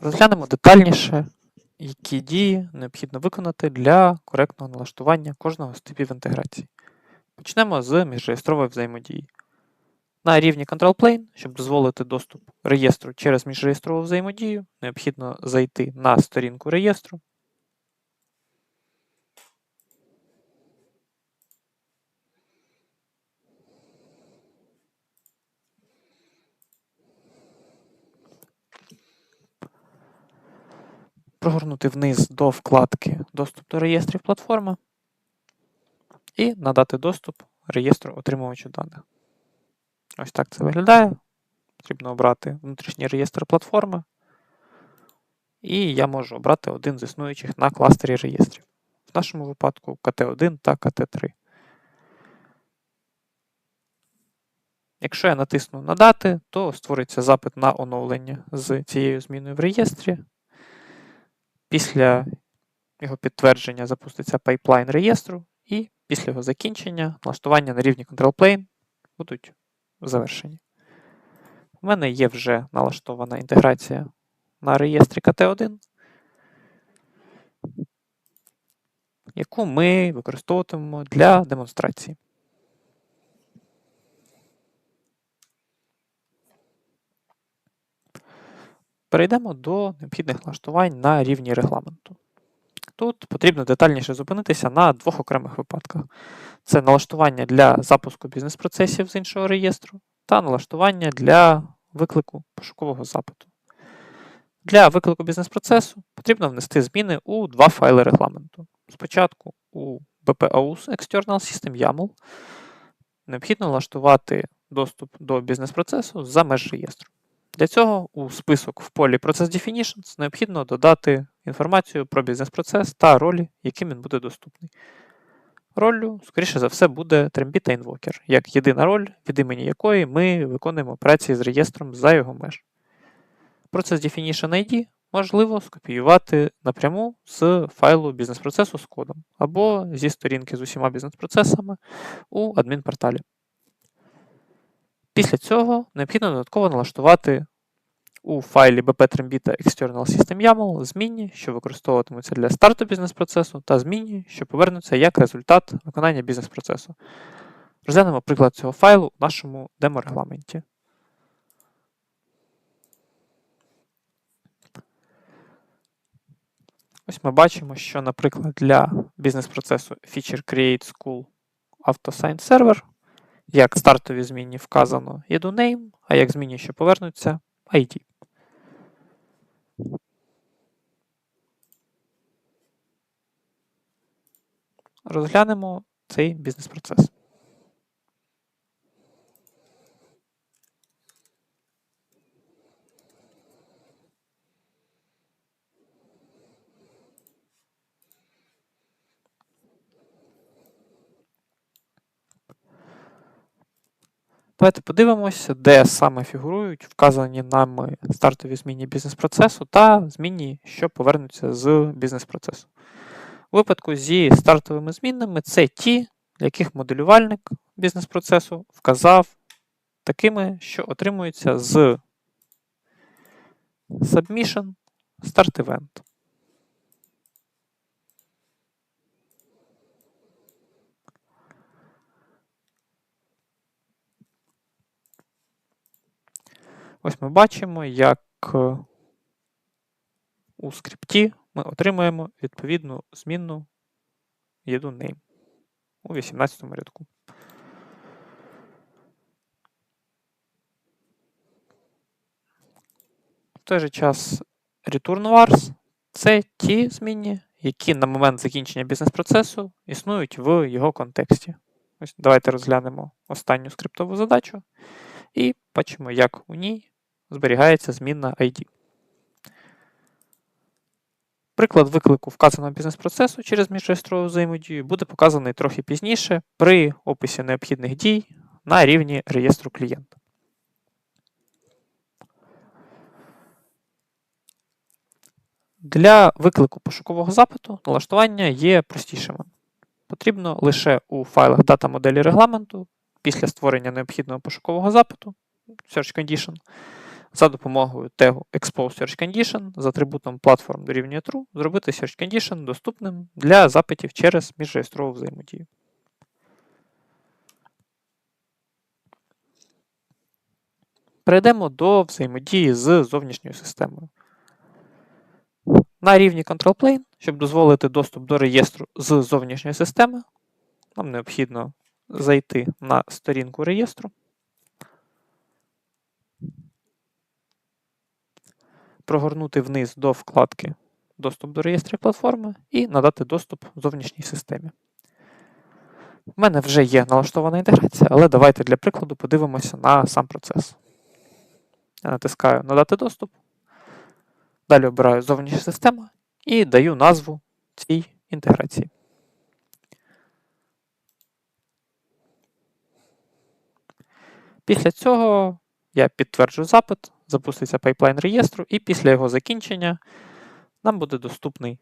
Розглянемо детальніше, які дії необхідно виконати для коректного налаштування кожного з типів інтеграції. Почнемо з міжреєстрової взаємодії. На рівні Control Plane, щоб дозволити доступ реєстру через міжреєстрову взаємодію, необхідно зайти на сторінку реєстру. Прогорнути вниз до вкладки Доступ до реєстрів платформи і надати доступ реєстру отримувачу даних. Ось так це виглядає. Потрібно обрати внутрішній реєстр платформи. І я можу обрати один з існуючих на кластері реєстрів. В нашому випадку КТ1 та КТ3. Якщо я натисну Надати, то створиться запит на оновлення з цією зміною в реєстрі. Після його підтвердження запуститься пайплайн реєстру, і після його закінчення налаштування на рівні Control Plane будуть завершені. У мене є вже налаштована інтеграція на реєстрі КТ1, яку ми використовуватимемо для демонстрації. Перейдемо до необхідних налаштувань на рівні регламенту. Тут потрібно детальніше зупинитися на двох окремих випадках: це налаштування для запуску бізнес-процесів з іншого реєстру та налаштування для виклику пошукового запиту. Для виклику бізнес-процесу потрібно внести зміни у два файли регламенту. Спочатку у BPAUS External System YAML необхідно налаштувати доступ до бізнес-процесу за меж реєстру. Для цього у список в полі Process Definitions необхідно додати інформацію про бізнес-процес та ролі, яким він буде доступний. Роллю, скоріше за все, буде Trimby Invoker, як єдина роль, від імені якої ми виконуємо операції з реєстром за його меж. Process Definition ID можливо скопіювати напряму з файлу бізнес-процесу з кодом або зі сторінки з усіма бізнес-процесами у адмінпорталі. Після цього необхідно додатково налаштувати у файлі bp-trimby external system YAML змінні, що використовуватимуться для старту бізнес-процесу, та змінні, що повернуться як результат виконання бізнес-процесу. Розглянемо приклад цього файлу у нашому демо-регламенті. Ось ми бачимо, що, наприклад, для бізнес-процесу Feature Create School AutoSign Server як стартові змінні вказано name, а як змінні, що повернуться, ID. Розглянемо цей бізнес-процес. Давайте подивимося, де саме фігурують вказані нами стартові зміни бізнес-процесу та зміни, що повернуться з бізнес-процесу. У випадку зі стартовими змінами це ті, яких моделювальник бізнес-процесу вказав такими, що отримуються з Submission Start Event. Ось ми бачимо, як е, у скрипті ми отримуємо відповідну змінну name у 18 рядку. В той же час return це ті змінні, які на момент закінчення бізнес-процесу існують в його контексті. Ось Давайте розглянемо останню скриптову задачу і бачимо, як у ній зберігається змінна ID. Приклад виклику вказаного бізнес-процесу через міжреєстрову взаємодію буде показаний трохи пізніше при описі необхідних дій на рівні реєстру клієнта. Для виклику пошукового запиту налаштування є простішими. Потрібно лише у файлах дата моделі регламенту після створення необхідного пошукового запиту Search Condition за допомогою тегу Expose Search Condition з атрибутом platform дорівнює true зробити Search Condition доступним для запитів через міжреєстрову взаємодію. Перейдемо до взаємодії з зовнішньою системою. На рівні Control Plane, щоб дозволити доступ до реєстру з зовнішньої системи, нам необхідно зайти на сторінку реєстру. Прогорнути вниз до вкладки Доступ до реєстрів платформи і надати доступ зовнішній системі. У мене вже є налаштована інтеграція, але давайте для прикладу подивимося на сам процес. Я натискаю Надати доступ. Далі обираю зовнішня система і даю назву цій інтеграції. Після цього я підтверджую запит, запуститься пайплайн реєстру, і після його закінчення нам буде доступний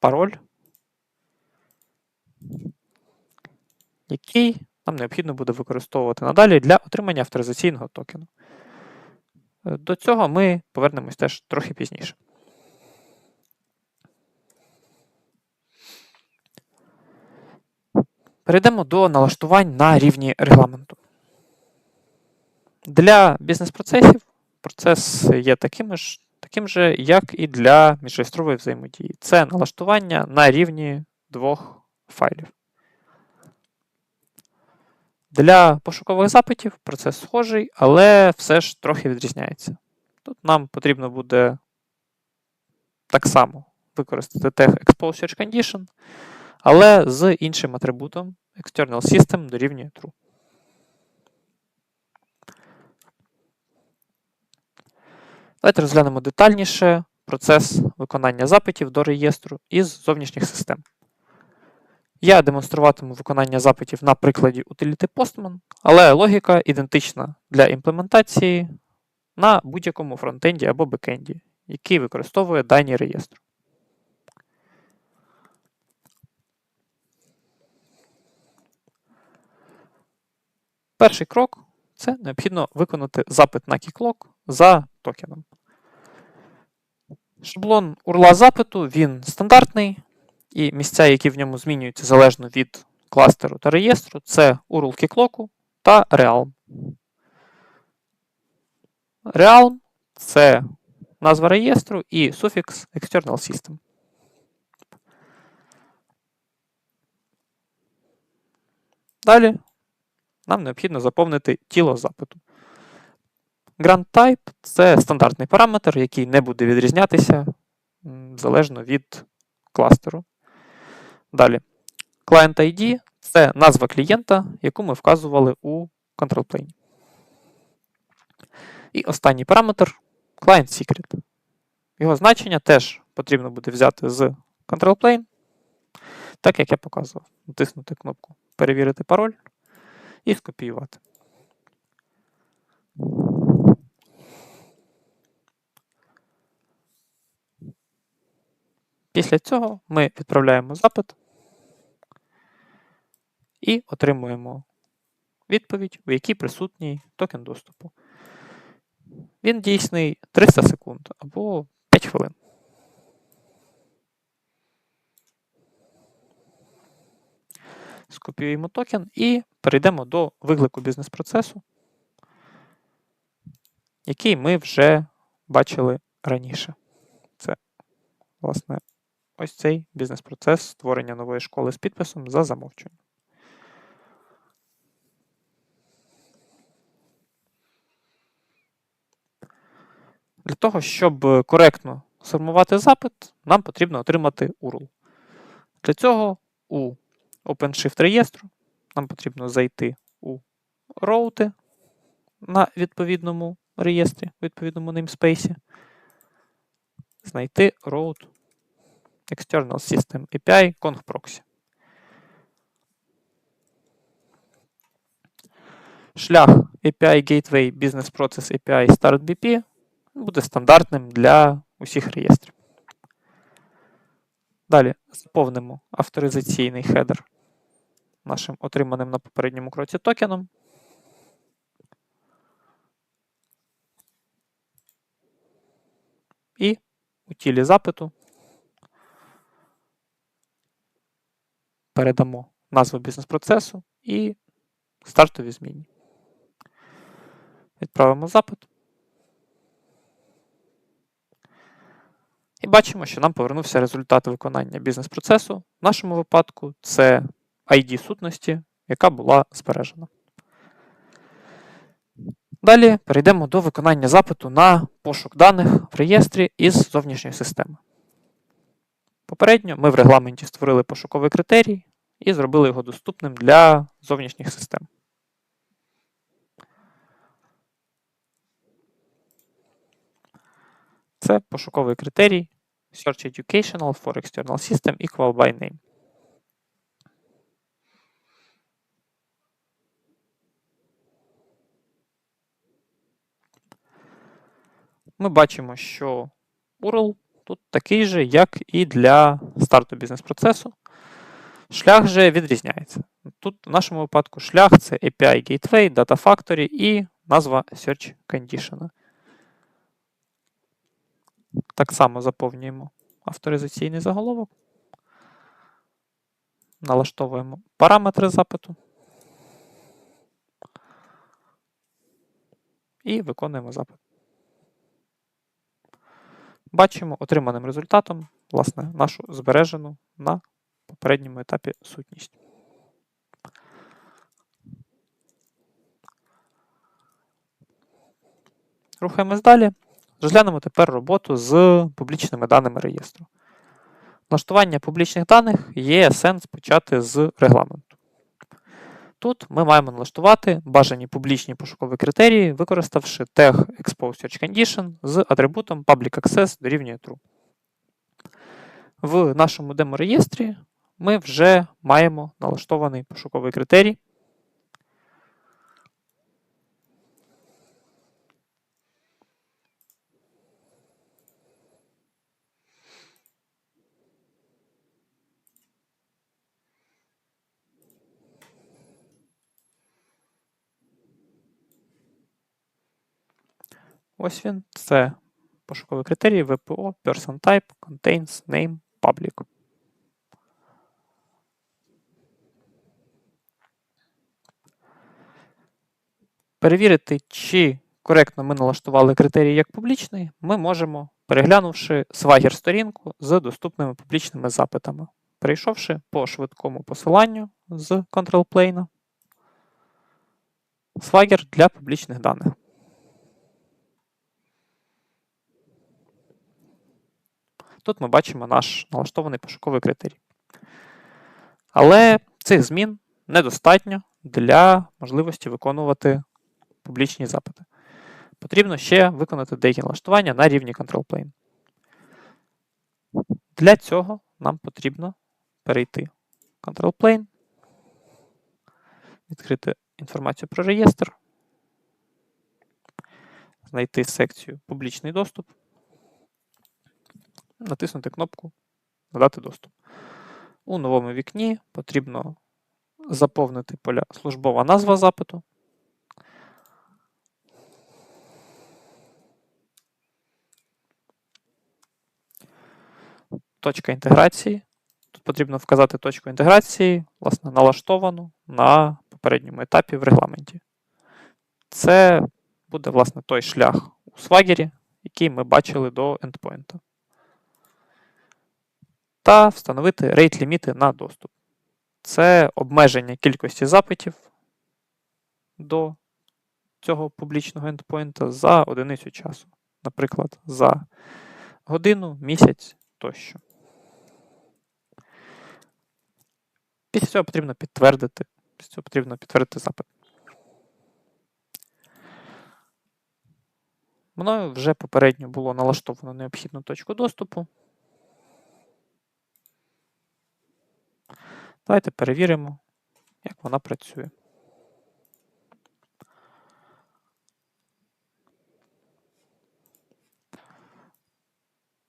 пароль, який нам необхідно буде використовувати надалі для отримання авторизаційного токену. Е, До цього ми повернемось теж трохи пізніше. Перейдемо до налаштувань на рівні регламенту. Для бізнес-процесів процес є таким ж, таким же, як і для міжреєстрової взаємодії. Це налаштування на рівні двох файлів. Для пошукових запитів процес схожий, але все ж трохи відрізняється. Тут нам потрібно буде так само використати тег Expose Search Condition, але з іншим атрибутом External System дорівнює True. Давайте розглянемо детальніше процес виконання запитів до реєстру із зовнішніх систем. Я демонструватиму виконання запитів на прикладі утиліти Postman, але логіка ідентична для імплементації на будь-якому фронтенді або бекенді, який використовує дані реєстру. Перший крок це необхідно виконати запит на кіклок за токеном. Шаблон урла запиту він стандартний, і місця, які в ньому змінюються залежно від кластеру та реєстру, це URL кіклоку та Realm. Realm це назва реєстру і суфікс External System. Далі нам необхідно заповнити тіло запиту. Grant Type це стандартний параметр, який не буде відрізнятися залежно від кластеру. Далі. Client ID це назва клієнта, яку ми вказували у Control Plane. І останній параметр Client Secret. Його значення теж потрібно буде взяти з Control Plane, так як я показував. Натиснути кнопку Перевірити пароль і скопіювати. Після цього ми відправляємо запит і отримуємо відповідь, у якій присутній токен доступу. Він дійсний 300 секунд або 5 хвилин. Скопіюємо токен і перейдемо до виклику бізнес-процесу, який ми вже бачили раніше. Це, власне, ось цей бізнес-процес створення нової школи з підписом за замовчуванням. Для того, щоб коректно сформувати запит, нам потрібно отримати URL. Для цього у OpenShift реєстру нам потрібно зайти у роути на відповідному реєстрі, відповідному namespace, знайти route External System API CongProxy. Шлях API Gateway Business Process API StartBP буде стандартним для усіх реєстрів. Далі заповнимо авторизаційний хедер нашим отриманим на попередньому кроці токеном. І у тілі запиту передамо назву бізнес-процесу і стартові зміни. Відправимо запит. І бачимо, що нам повернувся результат виконання бізнес-процесу. В нашому випадку це ID сутності, яка була збережена. Далі перейдемо до виконання запиту на пошук даних в реєстрі із зовнішньої системи. Попередньо ми в регламенті створили пошуковий критерій і зробили його доступним для зовнішніх систем. Це пошуковий критерій Search Educational for External System Equal by Name. Ми бачимо, що URL тут такий же, як і для старту бізнес-процесу. Шлях же відрізняється. Тут в нашому випадку шлях це API Gateway, Data Factory і назва Search Condition. Так само заповнюємо авторизаційний заголовок. Налаштовуємо параметри запиту. І виконуємо запит. Бачимо отриманим результатом, власне, нашу збережену на попередньому етапі сутність. Рухаємось далі. Розглянемо тепер роботу з публічними даними реєстру. Налаштування публічних даних є сенс почати з регламенту. Тут ми маємо налаштувати бажані публічні пошукові критерії, використавши тег Expose Search Condition з атрибутом Public Access дорівнює True. В нашому демореєстрі ми вже маємо налаштований пошуковий критерій. Ось він. Це пошуковий критерій WPO Person Type Contains Name Public. Перевірити, чи коректно ми налаштували критерій як публічний, ми можемо, переглянувши свагер сторінку з доступними публічними запитами, перейшовши по швидкому посиланню з Control Plane, свагер для публічних даних. Тут ми бачимо наш налаштований пошуковий критерій. Але цих змін недостатньо для можливості виконувати публічні запити. Потрібно ще виконати деякі налаштування на рівні Control Plane. Для цього нам потрібно перейти в Control Plane, відкрити інформацію про реєстр, знайти секцію Публічний доступ натиснути кнопку Надати доступ. У новому вікні потрібно заповнити поля службова назва запиту. Точка інтеграції. Тут потрібно вказати точку інтеграції, власне, налаштовану на попередньому етапі в регламенті. Це буде, власне, той шлях у Swagger, який ми бачили до endpoint та встановити рейт ліміти на доступ. Це обмеження кількості запитів до цього публічного ендпоінта за одиницю часу. Наприклад, за годину, місяць тощо. Після цього потрібно підтвердити. Після цього потрібно підтвердити запит. Мною вже попередньо було налаштовано необхідну точку доступу. Давайте перевіримо, як вона працює.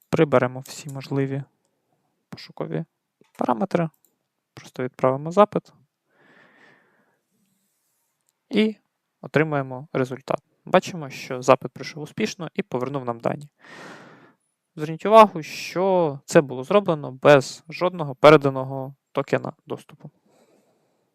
Приберемо всі можливі пошукові параметри. Просто відправимо запит і отримаємо результат. Бачимо, що запит пройшов успішно і повернув нам дані. зверніть увагу, що це було зроблено без жодного переданого токена доступу.